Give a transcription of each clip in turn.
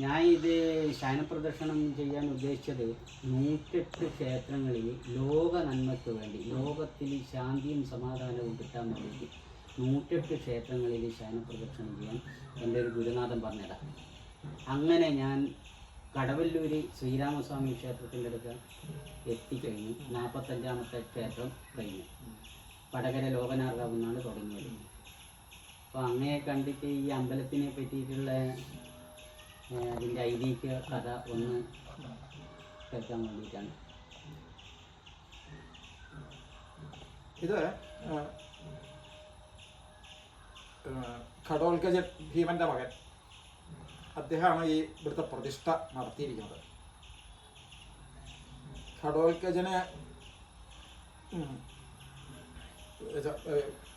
ഞാൻ ഇത് ശയനപ്രദർശനം ചെയ്യാൻ ഉദ്ദേശിച്ചത് നൂറ്റെട്ട് ക്ഷേത്രങ്ങളിൽ ലോക നന്മയ്ക്ക് വേണ്ടി ലോകത്തിൽ ശാന്തിയും സമാധാനവും കിട്ടാൻ വേണ്ടി നൂറ്റെട്ട് ക്ഷേത്രങ്ങളിൽ ശയനപ്രദക്ഷിണം ചെയ്യാൻ എന്റെ ഒരു ഗുരുനാഥൻ പറഞ്ഞതാണ് അങ്ങനെ ഞാൻ കടവല്ലൂർ ശ്രീരാമസ്വാമി ക്ഷേത്രത്തിന്റെ അടുത്ത് എത്തിക്കഴിഞ്ഞു. നാൽപ്പത്തഞ്ചാമത്തെ ക്ഷേത്രം കഴിഞ്ഞു. വടകര ലോകനാർഗാവ് എന്നാണ് തുടങ്ങിയത്. അപ്പോൾ അങ്ങയെ കണ്ടിട്ട് ഈ അമ്പലത്തിനെ പറ്റിയിട്ടുള്ള അതിന്റെ ഐതിഹ്യ കഥ ഒന്ന് കേൾക്കാൻ വേണ്ടിയിട്ടാണ്. ഇത് ഘടോത്കജൻ ഭീമന്റെ മകൻ അദ്ദേഹമാണ് ഈ ഇവിടുത്തെ പ്രതിഷ്ഠ നടത്തിയിരിക്കുന്നത്. ഘടോത്കജന് ഉം,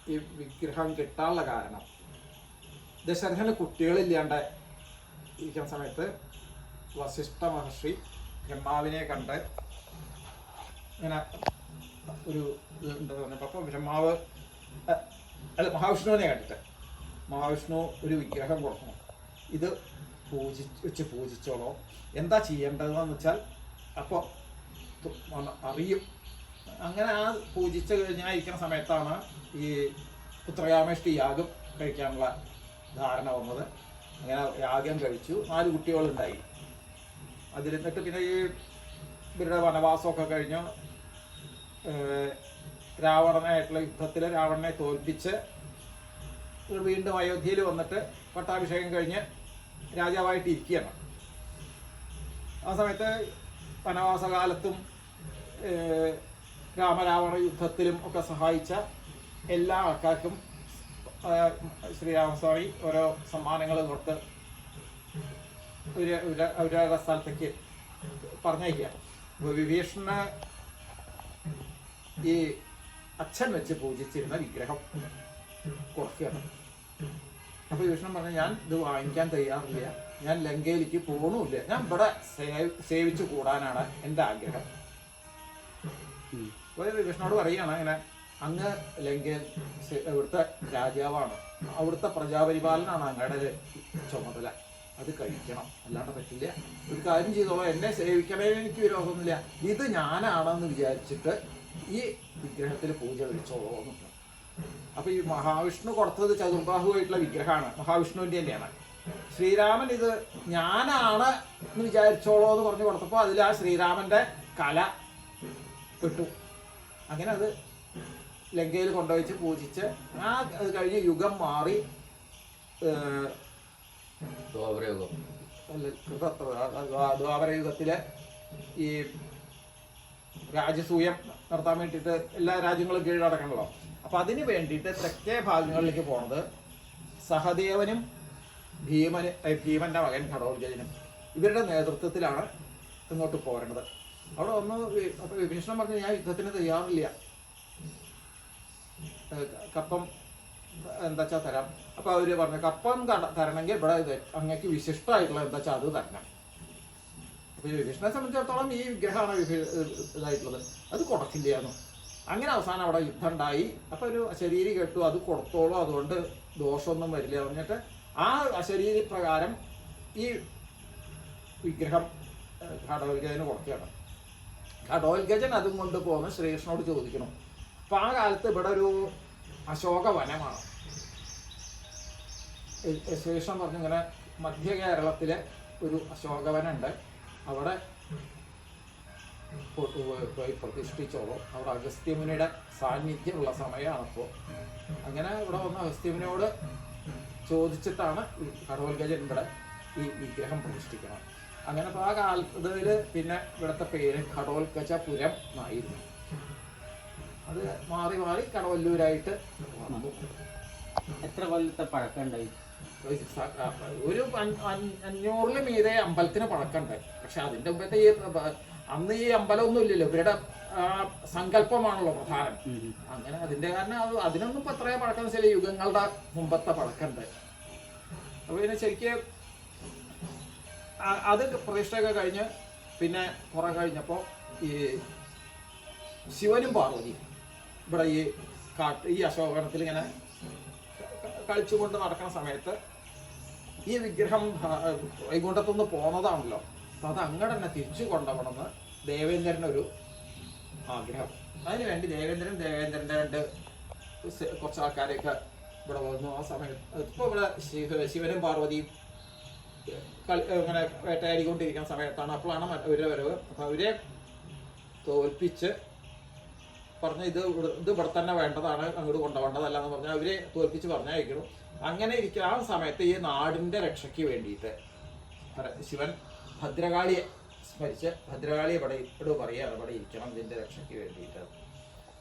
ഈ വിഗ്രഹം കിട്ടാനുള്ള കാരണം ദശരഥന് കുട്ടികളില്ലാണ്ട് ഇരിക്കുന്ന സമയത്ത് വസിഷ്ഠ മഹർഷി ബ്രഹ്മാവിനെ കണ്ട് ഇങ്ങനെ ഒരു ഇത് ഉണ്ട് പറഞ്ഞപ്പോൾ അപ്പോൾ ബ്രഹ്മാവ് അല്ല മഹാവിഷ്ണുവിനെ കണ്ടിട്ട്. മഹാവിഷ്ണു ഒരു വിഗ്രഹം കൊടുക്കണം. ഇത് പൂജി വെച്ച് പൂജിച്ചോളോ. എന്താ ചെയ്യേണ്ടതെന്ന് വെച്ചാൽ അപ്പോൾ അറിയും. അങ്ങനെ ആ പൂജിച്ച് കഴിഞ്ഞാൽ ഇരിക്കുന്ന സമയത്താണ് ഈ പുത്രകാമേഷ്ടി യാഗം കഴിക്കാനുള്ള ധാരണ വന്നത്. അങ്ങനെ യാഗം കഴിച്ചു. നാല് കുട്ടികളുണ്ടായി. അതിലിരുന്നിട്ട് പിന്നെ ഈ ഇവരുടെ വനവാസമൊക്കെ കഴിഞ്ഞു രാവണനായിട്ടുള്ള യുദ്ധത്തിൽ രാവണനെ തോൽപ്പിച്ച് ഇവർ വീണ്ടും അയോധ്യയിൽ വന്നിട്ട് പട്ടാഭിഷേകം കഴിഞ്ഞ് രാജാവായിട്ട് ഇരിക്കുകയാണ്. ആ സമയത്ത് വനവാസകാലത്തും രാമരാവണ യുദ്ധത്തിലും ഒക്കെ സഹായിച്ച എല്ലാ ആൾക്കാർക്കും ആഹ് ശ്രീരാമസ്വാമി ഓരോ സമ്മാനങ്ങൾ കൊടുത്ത് അവരുടെ സ്ഥലത്തേക്ക് പറഞ്ഞയക്കുക. വിഭീഷണ ഈ അച്ഛൻ വെച്ച് പൂജിച്ചിരുന്ന വിഗ്രഹം കുറയ്ക്കുകയാണ്. അപ്പൊ വിഷ്ണു പറഞ്ഞു ഞാൻ ഇത് വാങ്ങിക്കാൻ തയ്യാറില്ല. ഞാൻ ലങ്കയിലേക്ക് പോകണമില്ല ഞാൻ ഇവിടെ സേവ്- സേവിച്ചു കൂടാനാണ് എന്റെ ആഗ്രഹം. അപ്പോൾ വിഷ്ണുവോട് പറയുകയാണ് ഇങ്ങനെ അങ്ങ് ലങ്കൻ ഇവിടുത്തെ രാജാവാണ്. അവിടുത്തെ പ്രജാപരിപാലനാണ് അങ്ങയുടെ ചുമതല. അത് കഴിക്കണം. അല്ലാണ്ട് പറ്റില്ല. ഒരു കാര്യം ചെയ്തോളൂ. എന്നെ സേവിക്കണേ എനിക്ക് വിരോധമൊന്നുമില്ല ഇത് ഞാനാണെന്ന് വിചാരിച്ചിട്ട് ഈ വിഗ്രഹത്തിൽ പൂജ പറഞ്ഞു. അപ്പൊ ഈ മഹാവിഷ്ണു കൊടുത്തത് ചതുർബാഹുവായിട്ടുള്ള വിഗ്രഹമാണ്. മഹാവിഷ്ണുവിന്റെ തന്നെയാണ്. ശ്രീരാമൻ ഇത് ഞാനാണ് എന്ന് വിചാരിച്ചോളോ എന്ന് പറഞ്ഞു കൊടുത്തപ്പോൾ അതിൽ ആ ശ്രീരാമന്റെ കല പെട്ടു. അങ്ങനെ അത് ലങ്കയിൽ കൊണ്ടുവച്ച് പൂജിച്ച് ആ അത് കഴിഞ്ഞ് യുഗം മാറി ദ്വാപരയുഗത്തിലെ ഈ രാജസൂയം നടത്താൻ വേണ്ടിയിട്ട് എല്ലാ രാജ്യങ്ങളും കീഴടക്കണല്ലോ. അപ്പൊ അതിന് വേണ്ടിയിട്ട് തെക്കേ ഭാഗങ്ങളിലേക്ക് പോണത് സഹദേവനും ഭീമന് ഭീമന്റെ മകൻ ഘടോത്കജനും ഇവരുടെ നേതൃത്വത്തിലാണ് ഇങ്ങോട്ട് പോരേണ്ടത്. അവിടെ ഒന്ന് അപ്പൊ വിഭീഷണൻ പറഞ്ഞു ഞാൻ യുദ്ധത്തിന് തയ്യാറില്ല. കപ്പം എന്താ വെച്ചാൽ തരാം. അപ്പൊ അവർ പറഞ്ഞു കപ്പം തരണമെങ്കിൽ ഇവിടെ അങ്ങക്ക് വിശിഷ്ടമായിട്ടുള്ള എന്താ വെച്ചാൽ അത് തരണം. ഈ വിഭീഷണനെ സംബന്ധിച്ചിടത്തോളം ഈ വിഗ്രഹമാണ് വിഭീ- ഇതായിട്ടുള്ളത്. അത് കൊടുക്കില്ലായിരുന്നു. അങ്ങനെ അവസാനം അവിടെ യുദ്ധം ഉണ്ടായി അപ്പൊ ഒരു അശരീരി കേട്ടു അത് കൊടുത്തോളൂ അതുകൊണ്ട് ദോഷമൊന്നും വരില്ല പറഞ്ഞിട്ട് ആ അശരീരി പ്രകാരം ഈ വിഗ്രഹം ഘടോത്ഗജന് കൊടുക്കുകയാണ്. ഘടോത്ഗജൻ അതും കൊണ്ട് പോകുന്ന ശ്രീകൃഷ്ണനോട് ചോദിക്കണം അപ്പൊ ആ കാലത്ത് ഇവിടെ ഒരു അശോക വനമാണ് ശേഷം എന്ന് ശ്രീകൃഷ്ണൻ പറഞ്ഞു ഇങ്ങനെ മധ്യ കേരളത്തിലെ ഒരു അശോകവനുണ്ട് അവിടെ പോയി പ്രതിഷ്ഠിച്ചോളൂ. അവിടെ അഗസ്ത്യമുനിയുടെ സാന്നിധ്യമുള്ള സമയമാണപ്പോൾ. അങ്ങനെ ഇവിടെ വന്ന അഗസ്ത്യമുനിയോട് ചോദിച്ചിട്ടാണ് ഈ കടവൽഗജൻ ഇവിടെ ഈ വിഗ്രഹം പ്രതിഷ്ഠിക്കണം അങ്ങനെ അപ്പോൾ ആ കാലത്തിൽ പിന്നെ ഇവിടുത്തെ പേര് കടവൽഗജപുരം എന്നായിരുന്നു. അത് മാറി മാറി കടവല്ലൂരായിട്ട് എത്ര കൊല്ലത്തെ പഴക്കമുണ്ടായി? ഒരു അഞ്ഞൂറിൽ മീതെ അമ്പലത്തിന് പഴക്കമുണ്ട് പക്ഷെ അതിന്റെ മുമ്പത്തെ ഈ അന്ന് ഈ അമ്പലമൊന്നും ഇല്ലല്ലോ ഇവരുടെ സങ്കല്പമാണല്ലോ പ്രധാനം. അങ്ങനെ അതിന്റെ കാരണം അത് അതിനൊന്നും ഇപ്പൊ അത്രയും പഴക്കം ചില യുഗങ്ങളുടെ മുമ്പത്തെ പഴക്കമുണ്ട് അപ്പൊ പിന്നെ ശരിക്ക് അത് പ്രതിഷ്ഠയൊക്കെ കഴിഞ്ഞ് പിന്നെ കുറെ കഴിഞ്ഞപ്പോ ഈ ശിവനും പാർവതിയും ഇവിടെ ഈ കാട്ട് ഈ അശോകണത്തിൽ ഇങ്ങനെ കളിച്ചുകൊണ്ട് നടക്കുന്ന സമയത്ത് ഈ വിഗ്രഹം വൈകുണ്ഠത്തുനിന്ന് പോന്നതാണല്ലോ അപ്പൊ അത് അങ്ങോട്ട് തന്നെ തിരിച്ചു കൊണ്ടുപോകണമെന്ന് ദേവേന്ദ്രന്റെ ഒരു ആഗ്രഹം. അതിനുവേണ്ടി ദേവേന്ദ്രൻ ദേവേന്ദ്രന്റെ രണ്ട് കുറച്ച് ആൾക്കാരെയൊക്കെ ഇവിടെ വന്നു. ആ സമയത്ത് ഇപ്പോൾ ഇവിടെ ശിവ ശിവനും പാർവതിയും കളി ഇങ്ങനെ വേട്ടയാടിക്കൊണ്ടിരിക്കുന്ന സമയത്താണ് അപ്പോഴാണ് ഇവരുടെ വരവ്. അപ്പോൾ അവരെ തോൽപ്പിച്ച് പറഞ്ഞ് ഇത് ഇത് ഇവിടെ തന്നെ വേണ്ടതാണ് അങ്ങോട്ട് കൊണ്ടുപോകേണ്ടതല്ല എന്ന് പറഞ്ഞാൽ അവരെ തോൽപ്പിച്ച് പറഞ്ഞയക്കണം അങ്ങനെ ഇരിക്കുന്ന ആ സമയത്ത് ഈ നാടിന്റെ രക്ഷയ്ക്ക് വേണ്ടിയിട്ട് ശിവൻ ഭദ്രകാളിയെ സ്മരിച്ച് ഭദ്രകാളിയെ ഇവിടെ ഇവിടെ പറയുകയാണ് ഇവിടെ ഇരിക്കണം ഇതിന്റെ രക്ഷയ്ക്ക് വേണ്ടിയിട്ട്.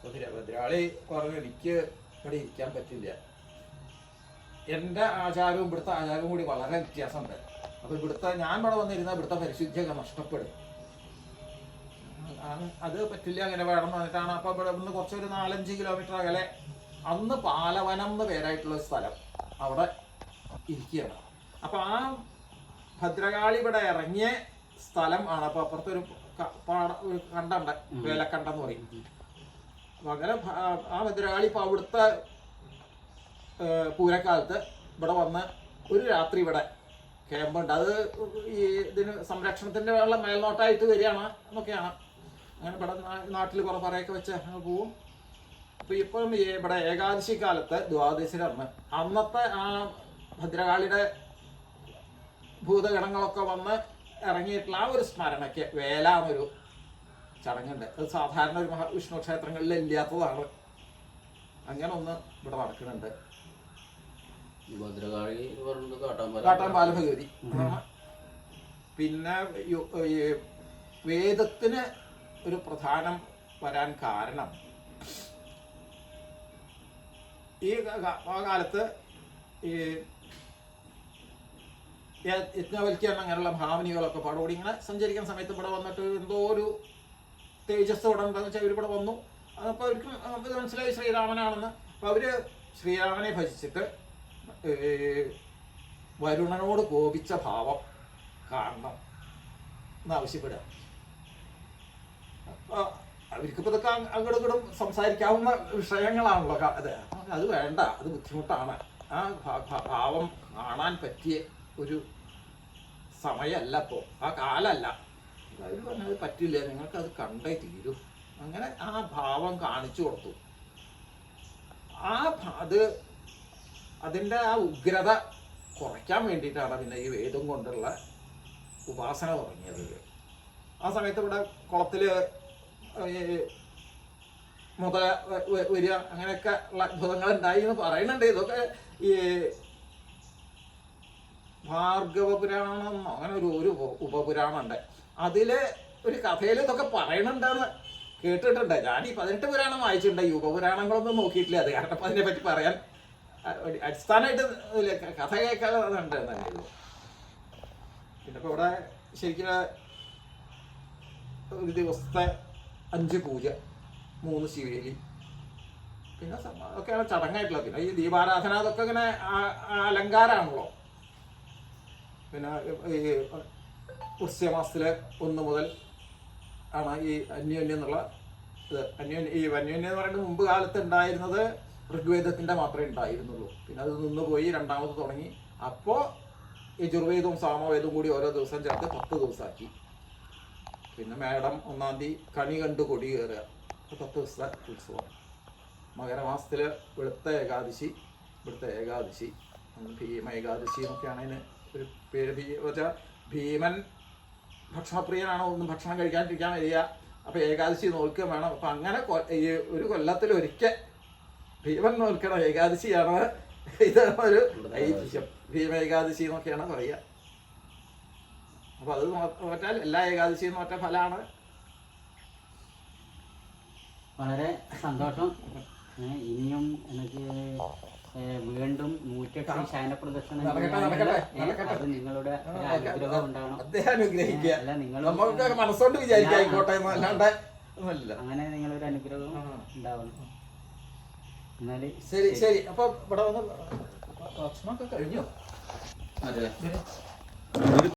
ഭദ്ര ഭദ്രകാളി പറഞ്ഞു എനിക്ക് ഇവിടെ ഇരിക്കാൻ പറ്റില്ല. എന്റെ ആചാരവും ഇവിടുത്തെ ആചാരവും കൂടി വളരെ വ്യത്യാസമുണ്ട്. അപ്പോൾ ഇവിടുത്തെ ഞാൻ ഇവിടെ വന്നിരുന്ന ഇവിടുത്തെ പരിശുദ്ധിയൊക്കെ നഷ്ടപ്പെടും. അത് പറ്റില്ല അങ്ങനെ വേണം എന്ന് പറഞ്ഞിട്ടാണ്. അപ്പോൾ ഇവിടെ നിന്ന് കുറച്ചൊരു നാലഞ്ച് കിലോമീറ്റർ അകലെ അന്ന് പാലവനം എന്ന് പേരായിട്ടുള്ള സ്ഥലം അവിടെ ഇരിക്കുകയാണ്. അപ്പോൾ ആ ഭദ്രകാളി ഇവിടെ ഇറങ്ങിയ സ്ഥലം ആണ്. അപ്പോൾ അപ്പുറത്തൊരു പാട ഒരു കണ്ടുണ്ട് വേലക്കണ്ടെന്ന് പറയും. അപ്പൊ അങ്ങനെ ആ ഭദ്രകാളി ഇപ്പോൾ അവിടുത്തെ പൂരക്കാലത്ത് ഇവിടെ വന്ന് ഒരു രാത്രി ഇവിടെ ക്യാമ്പുണ്ട്. അത് ഈ ഇതിന് സംരക്ഷണത്തിന്റെ ഉള്ള മേൽനോട്ടമായിട്ട് വരികയാണ് എന്നൊക്കെയാണ് അങ്ങനെ ഇവിടെ നാട്ടിൽ കുറേ പറയൊക്കെ വെച്ച് അങ്ങ് പോവും. അപ്പോൾ ഇപ്പം ഇവിടെ ഏകാദശി കാലത്ത് ദ്വാദശിരന്ന് അന്നത്തെ ആ ഭദ്രകാളിയുടെ ഭൂതഗണങ്ങളൊക്കെ വന്ന് ഇറങ്ങിയിട്ടുള്ള ആ ഒരു സ്മരണയ്ക്ക് വേല എന്നൊരു ചടങ്ങുണ്ട്. അത് സാധാരണ ഒരു മഹാ വിഷ്ണു ക്ഷേത്രങ്ങളിൽ ഇല്ലാത്തതാണ്. അങ്ങനെ ഒന്ന് ഇവിടെ നടക്കുന്നുണ്ട്. ഭദ്രകാളി പിന്നെ വേദത്തിന് ഒരു പ്രധാനം വരാൻ കാരണം. ഈ കാലത്ത് ഈ യജ്ഞവൽക്കരണം അങ്ങനെയുള്ള ഭാവനികളൊക്കെ പാടോടി ഇങ്ങനെ സഞ്ചരിക്കുന്ന സമയത്ത് ഇവിടെ വന്നിട്ട് എന്തോ ഒരു തേജസ് ഇവിടെ ഉണ്ടെന്ന് വെച്ചാൽ ഇവരിവിടെ വന്നു. അപ്പോൾ അവർക്ക് മനസ്സിലായി ശ്രീരാമനാണെന്ന്. അപ്പോൾ അവർ ശ്രീരാമനെ ഭജിച്ചിട്ട് വരുണനോട് കോപിച്ച ഭാവം കാരണം എന്നാവശ്യപ്പെടുക. അവർക്കിപ്പോൾ ഇതൊക്കെ അങ് അങ്ങോട്ടും ഇങ്ങോട്ടും സംസാരിക്കാവുന്ന വിഷയങ്ങളാണല്ലോ. അതെ. അത് വേണ്ട. അത് ബുദ്ധിമുട്ടാണ്. ആ ഭാവം കാണാൻ പറ്റിയ ഒരു സമയമല്ല ഇപ്പോൾ ആ കാലല്ല. അവർ പറഞ്ഞത് പറ്റില്ല? നിങ്ങൾക്ക് അത് കണ്ടേ തീരും. അങ്ങനെ ആ ഭാവം കാണിച്ചു കൊടുത്തു. ആ അത് അതിന്റെ ആ ഉഗ്രത കുറയ്ക്കാൻ വേണ്ടിയിട്ടാണ് പിന്നെ ഈ വേദം കൊണ്ടുള്ള ഉപാസന തുടങ്ങിയത്. ആ സമയത്ത് ഇവിടെ കുളത്തിൽ വ- വരിക അങ്ങനെയൊക്കെ ഉള്ള അത്ഭുതങ്ങൾ ഉണ്ടായി എന്ന് പറയുന്നുണ്ട്. ഇതൊക്കെ ഈ ഭാർഗവ പുരാണം അങ്ങനെ ഒരു ഒരു ഉപപുരാണമുണ്ട്. അതിൽ ഒരു കഥയിൽ ഇതൊക്കെ പറയണുണ്ടെന്ന് കേട്ടിട്ടുണ്ട്. ഞാൻ ഈ പതിനെട്ട് പുരാണം വായിച്ചിട്ടുണ്ട്. ഈ ഉപപുരാണങ്ങളൊന്നും നോക്കിയിട്ടില്ല. അത് കാരണം അപ്പം അതിനെ പറ്റി പറയാൻ അടിസ്ഥാനമായിട്ട് കഥ കേൾക്കാതെ പിന്നെ ഇപ്പോൾ ഇവിടെ ശരിക്കും ഒരു ദിവസത്തെ അഞ്ച് പൂജ മൂന്ന് ശിവേലി പിന്നെ ഒക്കെയാണ് ചടങ്ങായിട്ടുള്ളത്. പിന്നെ ഈ ദീപാരാധന അതൊക്കെ ഇങ്ങനെ അലങ്കാരമാണല്ലോ. പിന്നെ ഈ വൃശ്യമാസത്തിലെ ഒന്ന് മുതൽ ആണ് ഈ അന്യോന്യം എന്നുള്ള ഇത്. അന്യോന്യം ഈ അന്യോന്യം എന്ന് പറയുന്നത് മുമ്പ് കാലത്ത് ഉണ്ടായിരുന്നത് ഋഗ്വേദത്തിന്റെ മാത്രമേ ഉണ്ടായിരുന്നുള്ളൂ. പിന്നെ അത് നിന്ന് പോയി രണ്ടാമത് തുടങ്ങി. അപ്പോൾ യജുർവേദവും സാമവേദവും കൂടി ഓരോ ദിവസം ചേർത്ത് പത്ത് ദിവസമാക്കി. പിന്നെ മേടം ഒന്നാം തീയതി കണി കണ്ട് കൊടി കയറുക. പത്ത് ദിവസത്തെ ഉത്സവം. മകരമാസത്തിൽ വെളുത്ത ഏകാദശി ഇവിടുത്തെ ഏകാദശി. ഭീമ ഏകാദശി എന്നൊക്കെയാണ് അതിന് ഒരു പേര്. ഭീ വെച്ചാൽ ഭീമൻ ഭക്ഷണപ്രിയനാണോ? ഒന്നും ഭക്ഷണം കഴിക്കാണ്ടിരിക്കാൻ വരിക അപ്പോൾ ഏകാദശി നോക്കുക വേണം. അപ്പം അങ്ങനെ ഈ ഒരു കൊല്ലത്തിൽ ഒരിക്കൽ ഭീമൻ നോക്കണം ഏകാദശിയാണ്. ഇത് ഒരു ഐതിഹ്യം. ഭീമ ഏകാദശി എന്നൊക്കെയാണ് പറയുക. അപ്പോൾ അത് നോറ്റാൽ എല്ലാ ഏകാദശിയും നോറ്റ ഫലമാണ് വളരെ സന്തോഷം. ഇനിയും എനിക്ക് വീണ്ടും നൂറ്റെട്ട് ശയന പ്രദർശനം. അത് നിങ്ങളുടെ അനുഗ്രഹം അദ്ദേഹം അല്ല നിങ്ങൾ മനസ്സുകൊണ്ട് വിചാരിക്കാം അല്ലാണ്ട് അങ്ങനെ നിങ്ങളൊരു അനുഗ്രഹം ഉണ്ടാവണം. എന്നാൽ ശരി ശരി. അപ്പൊ ഇവിടെ വന്ന് ഭക്ഷണമൊക്കെ കഴിഞ്ഞോ. അതെ.